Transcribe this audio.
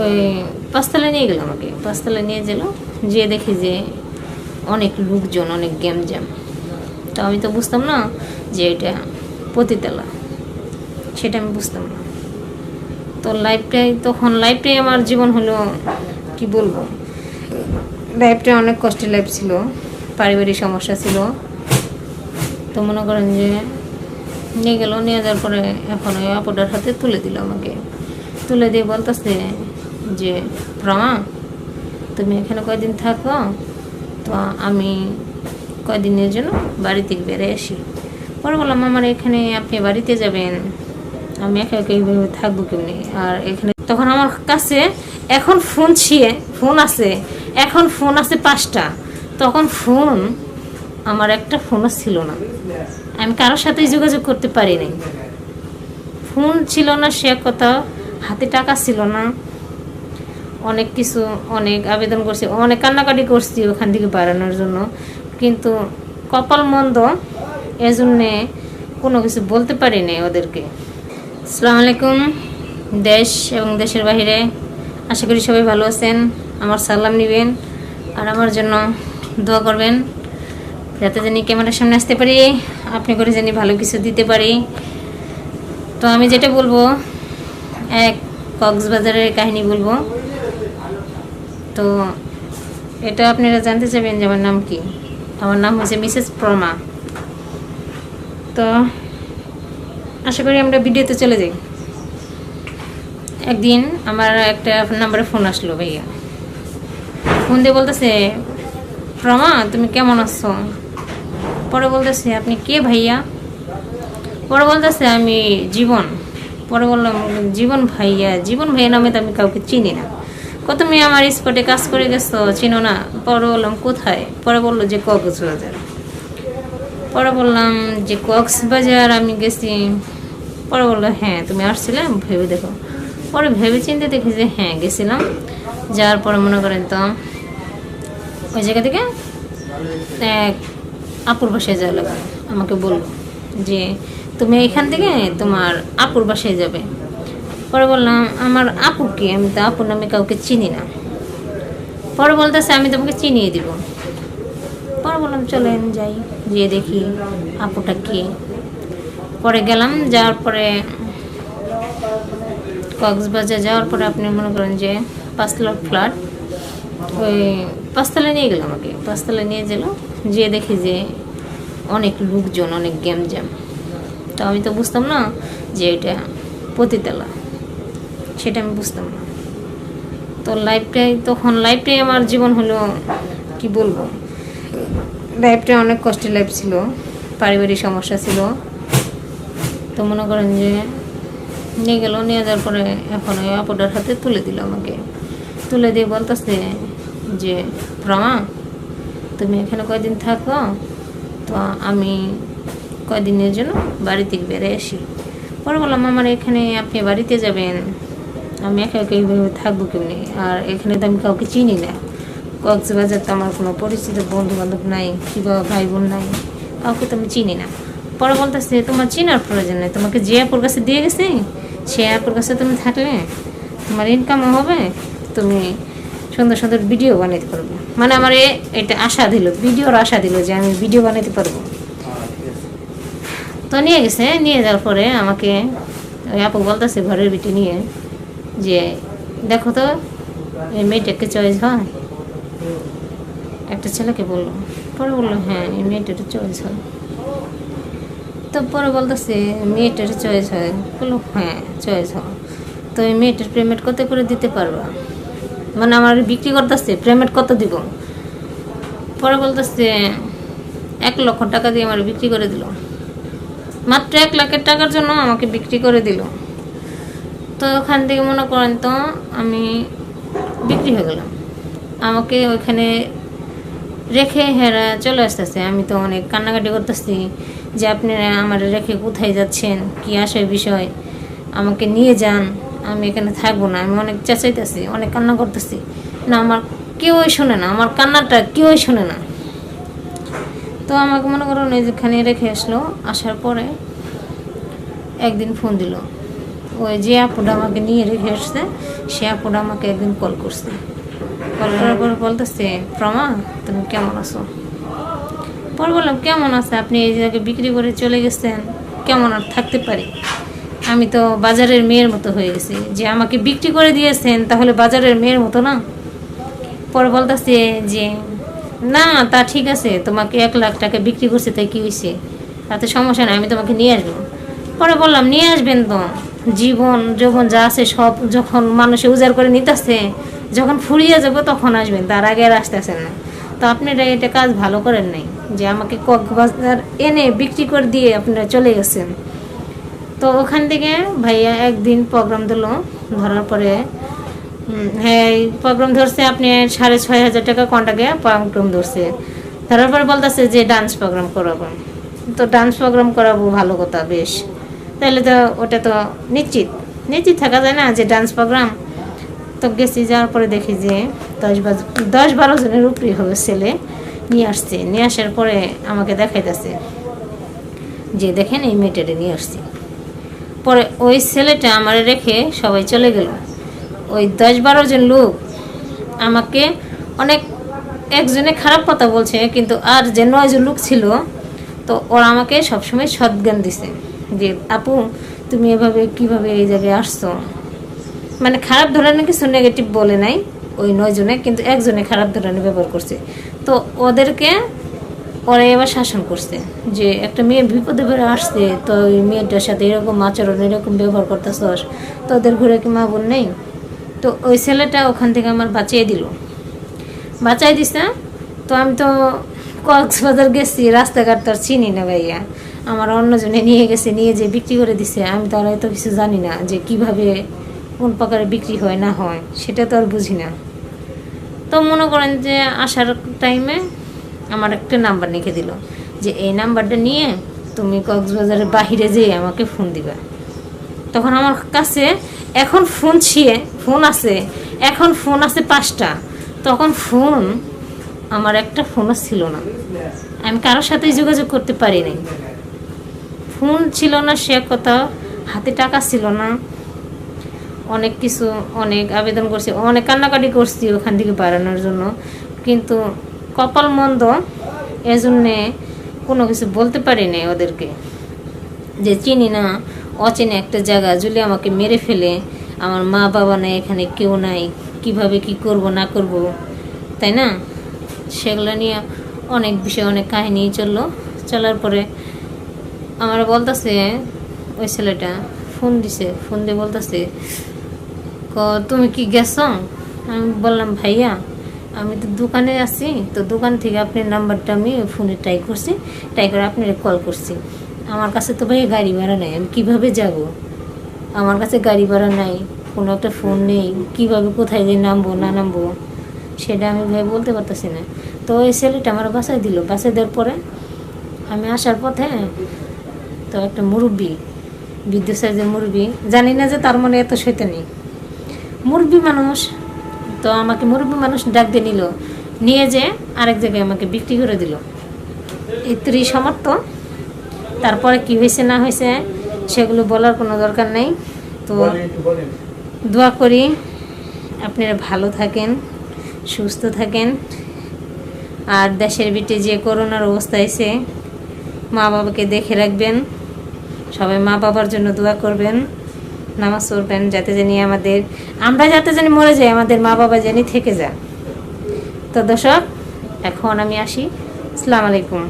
ওই পাঁচতলা নিয়ে গেল আমাকে পাঁচতলা নিয়ে গেল যেয়ে দেখি যে অনেক লোকজন, অনেক গ্যাম জ্যাম তো আমি তো বুঝতাম না যে এটা পতিতলা। সেটা আমি বুঝতাম না। তো লাইফটাই, তখন লাইফটাই আমার জীবন হলো, কি বলব? লাইফটা অনেক কষ্টের লাইফ ছিল, পারিবারিক সমস্যা ছিল। তো মনে করেন যে নিয়ে গেল, নিয়ে যাওয়ার পরে এখন ওই আপুটার হাতে তুলে দিল আমাকে তুলে দিয়ে বলতেছে যে প্রমা তুমি এখানে কয়দিন থাকো? তো আমি কয়দিনের জন্য বাড়ি থেকে বেড়ে আসি। পরে বললাম আমার এখানে আপনি বাড়িতে যাবেন। আমি একা একা এইভাবে থাকব কেমনি? আর এখানে তখন আমার কাছে এখন ফোন ছিয়ে, ফোন আছে, এখন ফোন আছে পাঁচটা। তখন ফোন, আমার একটা ফোনও ছিল না। আমি কারোর সাথেই যোগাযোগ করতে পারি নাই ফোন ছিল না, সে কথা, হাতে টাকা ছিল না। অনেক কিছু, অনেক আবেদন করছি, অনেক কান্নাকাটি করছি ওখান থেকে বাড়ানোর জন্য। কিন্তু কপাল মন্দ, এজন্যে কোনো কিছু বলতে পারি নাই ওদেরকে। আসসালামু আলাইকুম, দেশ এবং দেশের বাইরে আশা করি সবাই ভালো আছেন, আমার সালাম নেবেন আর আমার জন্য দোয়া করবেন। যাতে জানি ক্যামেরার সামনে আসতে পারি, আপনি করে জানি ভালো কিছু দিতে পারি। তো আমি যেটা বলব, এক কক্সবাজারের কাহিনী বলব। তো এটা আপনারা জানতে চাইবেন যে আমার নাম কি? আমার নাম হচ্ছে মিসেস প্রমা। তো আশা করি আমরা ভিডিওতে চলে যাই। একদিন আমার একটা নাম্বারে ফোন আসলো ভাইয়া। ফোন দিয়ে বলতেছে, প্রমা, তুমি কেমন আছো? পরে বলতেছে, আপনি কে ভাইয়া? পরে বলতেছে, আমি জীবন। পরে বললাম, জীবন ভাইয়া। জীবন ভাইয়া নামে তো আমি কাউকে চিনি না। কত মেয়ে আমার স্পটে কাজ করে গেছো, চিনো না। পরে বললাম, কোথায়? পরে বলল যে কক্সবাজার। পরে বললাম যে কক্সবাজার, আমি গেছি। পরে বলল হ্যাঁ তুমি আসছিলে? ভেবে দেখো। পরে ভেবে চিনতে দেখি যে হ্যাঁ গেছিলাম। যাওয়ার পরে মনে করেন তো, ওই জায়গা থেকে এক আপুর বাসায় যাওয়া লাগবে। আমাকে বলল যে, তুমি এখান থেকে তোমার আপুর বাসায় যাবে। পরে বললাম, আমার আপু কি? আমি তো আপুর নামে কাউকে চিনি না। পরে বলতেছে, আমি তোমাকে চিনিয়ে দিব। পরে বললাম চলেন যাই, গিয়ে দেখি আপুটা কে। পরে গেলাম, যাওয়ার পরে কক্সবাজার যাওয়ার পরে আপনি মনে করেন যে পাঁচতলা ফ্ল্যাট, ওই পাঁচতলা নিয়ে গেলাম আমাকে পাঁচতলা নিয়ে গেল যেয়ে দেখি যে অনেক লোকজন, অনেক গ্যাম জ্যাম তো আমি তো বুঝতাম না যে এটা পতিতলা। সেটা আমি বুঝতাম না তো লাইফটাই তখন লাইফটাই আমার জীবন হলো, কি বলব? লাইফটা অনেক কষ্টের লাইফ ছিল, পারিবারিক সমস্যা ছিল। তো মনে করেন যে, নিয়ে গেল, নিয়ে যাওয়ার পরে এখন ওই আপুটার হাতে তুলে দিল আমাকে। তুলে দিয়ে বলতেছে যে প্রমা তুমি এখানে কয়দিন থাকো? তো আমি কয়দিনের জন্য বাড়ি থেকে বেড়ে আসি। পরে বললাম আমার এখানে আপনি বাড়িতে যাবেন? আমি একা একা এইভাবে থাকব কেমনি? আর এখানে তো আমি কাউকে চিনি না। কক্সবাজার তো আমার কোনো পরিচিত বন্ধু বান্ধব নাই, কিংবা ভাই বোন নাই, কাউকে তো আমি চিনি না। পরে বলতেছে, তোমার চিনার প্রয়োজন নেই, তোমাকে যে অ্যাপুর কাছে দিয়ে গেছে, সে অ্যাপুর কাছে তুমি থাকলে তোমার ইনকামও হবে, তুমি সুন্দর সুন্দর ভিডিও বানাতে পারবে। মানে আমার এটা আশা দিল, ভিডিওর আশা দিল যে আমি ভিডিও বানাতে পারব। তো নিয়ে গেছে, নিয়ে যাওয়ার পরে আমাকে ওই বলতেছে ঘরের বিটি নিয়ে যে, দেখো তো, এই মেয়েটাকে চয়েস হয়? একটা ছেলেকে বলল। পরে বলল হ্যাঁ এই মেয়েটার চয়েস হয়। তো পরে বলতেছে মেয়েটার চয়েস হয়। বলল হ্যাঁ চয়েস হয়। তো এই মেয়েটার পেমেন্ট কত করে দিতে পারবা? মানে আমার বিক্রি করতেছে পেমেন্ট কত দিব? পরে বলতেছে, এক লক্ষ টাকা দিয়ে আমার বিক্রি করে দিল। মাত্র এক লাখের টাকার জন্য আমাকে বিক্রি করে দিল। তো ওখান থেকে মনে করেন তো আমি বিক্রি হয়ে গেলাম। আমাকে ওইখানে রেখে হেরা চলে আসতেছে। আমি তো অনেক কান্নাকাটি করতেছি যে আপনারা আমার রেখে কোথায় যাচ্ছেন? কি আসে বিষয়? আমাকে নিয়ে যান। আমি এখানে থাকব না। আমি অনেক চেঁচাইতেছি, অনেক কান্না করতেছি। না, আমার কেউই শোনে না। আমার কান্নাটা কেউই শোনে না। তো আমাকে মনে করুন এই যেখানে রেখে আসলো, আসার পরে একদিন ফোন দিল। ওই যে আপুটা আমাকে নিয়ে রেখে আসছে, সে আপুটা আমাকে একদিন কল করছে। কল করার পর বলতেছে, প্রমা, তুমি কেমন আছো? পর বললাম, কেমন আছে? আপনি এই জায়গায় বিক্রি করে চলে গেছেন। কেমন আর থাকতে পারি? আমি তো বাজারের মেয়ের মতো হয়ে গেছি। যে আমাকে বিক্রি করে দিয়েছেন, তাহলে বাজারের মেয়ের মতো না? পরে বলতেছে যে, না, তা ঠিক আছে, তোমাকে এক লাখ টাকা বিক্রি করছে, তাই কী হয়েছে? তাতে সমস্যা নেই, আমি তোমাকে নিয়ে আসব। পরে বললাম, নিয়ে আসবেন তো। জীবন যখন যা আছে সব যখন মানুষে উজাড় করে নিতেছে, যখন ফুরিয়ে যাব তখন আসবেন, তার আগে আর আসতেছেন না। তো আপনারা এটা কাজ ভালো করেন নাই, যে আমাকে কক্সবাজার এনে বিক্রি করে দিয়ে আপনারা চলে গেছেন। তো ওখান থেকে ভাইয়া একদিন প্রোগ্রাম দিলো, ধরার পরে হ্যাঁ প্রোগ্রাম ধরছে আপনি সাড়ে ছয় হাজার টাকা কন্টাকে প্রোগ্রাম ধরছে। ধরার পরে বলতেছে যে ডান্স প্রোগ্রাম করাবো। তো ডান্স প্রোগ্রাম করাবো ভালো কথা, বেশ। তাহলে তো ওটা তো নিশ্চিত। নিশ্চিত থাকা যায় না যে ডান্স প্রোগ্রাম তো গেছি, যাওয়ার পরে দেখি যে দশ বাজ, দশ বারো জনের উপরে হবে ছেলে নিয়ে আসছে। নিয়ে আসার পরে আমাকে দেখাইতেছে যে, দেখেন এই মেয়েটারে নিয়ে আসছি। পরে ওই ছেলেটা আমার রেখে সবাই চলে গেল। ওই দশ বারো জন লোক আমাকে অনেক, একজনে খারাপ কথা বলছে, কিন্তু আর যে নয়জন লোক ছিল, তো ওরা আমাকে সবসময় সদ্জ্ঞান দিছে। যে, আপু, তুমি এভাবে কীভাবে এই জায়গায় আসছো? মানে খারাপ ধরনের কিছু নেগেটিভ বলে নাই ওই নয়জনে, কিন্তু একজনে খারাপ ধরনের ব্যবহার করছে। তো ওদেরকে ওরা এবার শাসন করছে যে, একটা মেয়ে বিপদে পড়ে আসছে, তো ওই মেয়েটার সাথে এরকম আচরণ, এরকম ব্যবহার করতেছস তো ওদের ঘুরে কি মা বোন নেই? তো ওই ছেলেটা ওখান থেকে আমার বাঁচিয়ে দিল। বাঁচাই দিছে। তো আমি তো কক্সবাজার গেছি, রাস্তাঘাট তো আর চিনি না ভাইয়া। আমার অন্যজনে নিয়ে গেছে, নিয়ে যে বিক্রি করে দিছে, আমি তো আর এত কিছু জানি না যে কীভাবে কোন প্রকারে বিক্রি হয়, না হয়, সেটা তো আর বুঝি না। তো মনে করেন যে আসার টাইমে আমার একটা নাম্বার লিখে দিল যে, এই নাম্বারটা নিয়ে তুমি কক্সবাজারের বাহিরে যেয়ে আমাকে ফোন দিবা। তখন আমার কাছে এখন ফোন ছিয়ে ফোন আছে, এখন ফোন আছে পাঁচটা। তখন ফোন আমার একটা ফোনও ছিল না। আমি কারোর সাথেই যোগাযোগ করতে পারি নাই। ফোন ছিল না, সে কথা হাতে টাকা ছিল না। অনেক কিছু, অনেক আবেদন করছি, অনেক কান্নাকাটি করছি ওখান থেকে বাড়ানোর জন্য। কিন্তু কপাল মন্দ, এজন্যে কোনো কিছু বলতে পারি নাই ওদেরকে। যে চিনি না, অচেনে একটা জায়গা যদি আমাকে মেরে ফেলে। আমার মা বাবা নেই এখানে, কেউ নাই, কীভাবে কি করব, না করব, তাই না? সেগুলো নিয়ে অনেক বিষয় অনেক কাহিনী চলল। চলার পরে আমার বলতেছে, ওই ছেলেটা ফোন দিছে, ফোন দিয়ে বলতেছে, ক, তুমি কি গেছো? আমি বললাম, ভাইয়া, আমি তো দোকানে আছি, তো দোকান থেকে আপনার নাম্বারটা আমি ফোনে ট্রাই করছি ট্রাই করে আপনার কল করছি। আমার কাছে তো ভাই গাড়ি ভাড়া নাই, আমি কীভাবে যাব? আমার কাছে গাড়ি ভাড়া নাই, কোনো একটা ফোন নেই, কীভাবে কোথায় যে নামবো, না নামবো, সেটা আমি ভাই বলতে পারতেছি না। তো ওই ছেলেটা আমার বাসায় দিল, বাসায় দেওয়ার পরে আমি আসার পথে তো একটা মুরব্বী বিদ্যুৎ সাইজের মুরব্বী, জানি না যে তার মনে এত শৈতানি মুরব্বী মানুষ, তো আমাকে মুরব্বী মানুষ ডাক দিয়ে নিল, নিয়ে যে আরেক জায়গায় আমাকে বিক্রি করে দিল। ইত্রি সমর্থ তারপরে কি হয়েছে না হয়েছে, সেগুলো বলার কোনো দরকার নেই। তো দোয়া করি, আপনারা ভালো থাকেন, সুস্থ থাকেন। আর দেশের বিটে যে করোনার অবস্থা এসে মা বাবাকে দেখে রাখবেন। সবাই মা বাবার জন্য দোয়া করবেন, নামাজ পড়বেন, যাতে জানি আমাদের, আমরা যাতে জানি মরে যাই, আমাদের মা বাবা জানি থেকে যায় তো দর্শক, এখন আমি আসি। আসসালামু আলাইকুম।